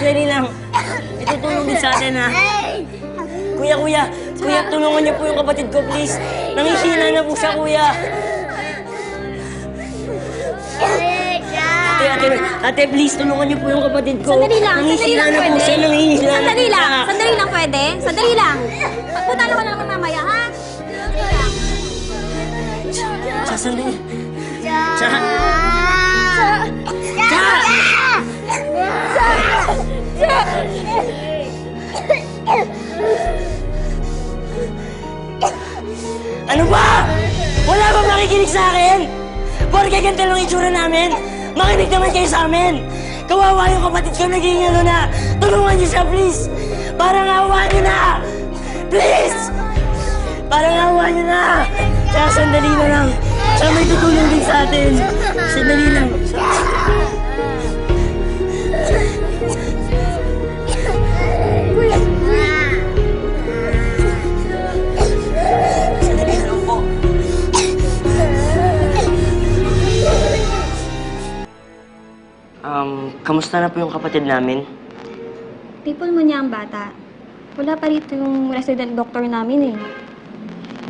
Dali lang. Itutulong din sa atin, ha? Kuya, kuya. Kuya, tulungan niyo po yung kapatid ko, please. Nanghihina na po siya, kuya. Ate, ate, ate, please, tulungan niyo po yung kapatid ko. Sandali lang, sandali lang na po pwede. siya, nanghihina na Sandali po lang, siya. sandali lang pwede. Sandali lang. Pagpunta ko na lang mamaya, ha? Sandali. Cha. Ano ba? Wala bang makikinig sa akin? Porke ganito lang itsura namin. Makinig naman kayo sa amin. Kawawa yung kapatid ko naging ano na. Tulungan niyo siya, please. Parang awa niyo na. Please! Parang awa niyo na. Kaya sandali na lang. Siya may tutulong din sa atin. Sandali lang. Sandali Um, kamusta na po yung kapatid namin? People mo niya ang bata. Wala pa rito yung resident doctor namin eh.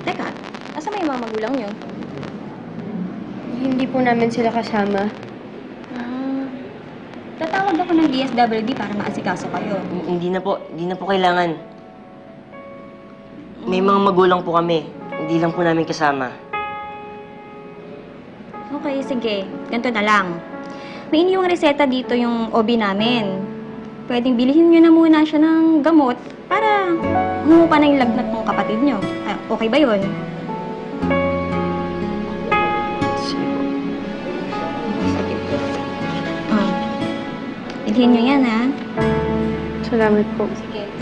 Teka, nasa may mga magulang niyo? Hindi po namin sila kasama. Ah, tatawag ako ng DSWD para maasikaso kayo. H- Hindi na po, hindi na po kailangan. May mga magulang po kami. Hindi lang po namin kasama. Okay, sige. Ganito na lang. May inyong reseta dito yung OB namin. Pwedeng bilhin nyo na muna siya ng gamot para humupa na yung lagnat ng kapatid nyo. Ah, okay ba yun? Ah. Bilhin nyo yan, ha? Salamat po. Sige.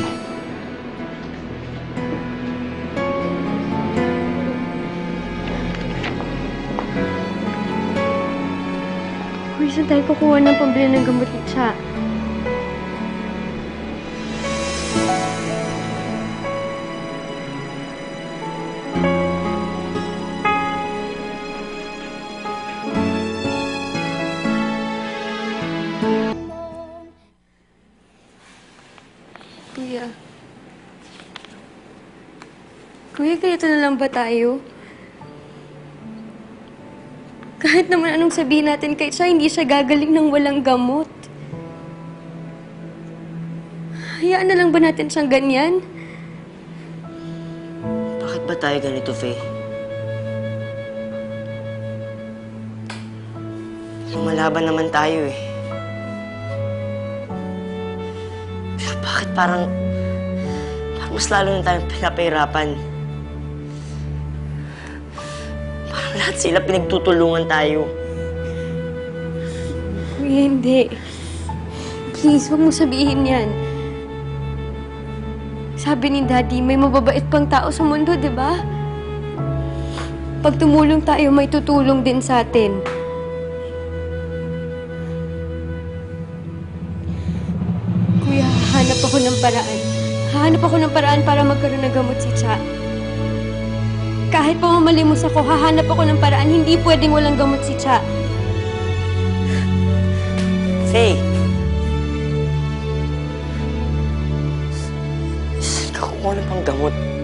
Uy, saan tayo kukuha ng pambili ng gamot ni Cha? Kuya. Kuya, ganito na lang ba tayo? Kahit naman anong sabihin natin kay siya, hindi siya gagaling ng walang gamot. Hayaan na lang ba natin siyang ganyan? Bakit ba tayo ganito, Faye? Lumalaban naman tayo eh. Pero bakit parang... Parang mas lalo na tayong pinapahirapan? Lahat sila pinagtutulungan tayo. Kuya, hindi. Please, huwag mo sabihin yan. Sabi ni Daddy, may mababait pang tao sa mundo, di ba? Pag tumulong tayo, may tutulong din sa atin. Kuya, hahanap ako ng paraan. Hahanap ako ng paraan para magkaroon ng gamot si Cha. Kahit pa mamalimos ako, hahanap ako ng paraan. Hindi pwedeng walang gamot si Cha. Faye! Saan ka kukuha ng pang gamot?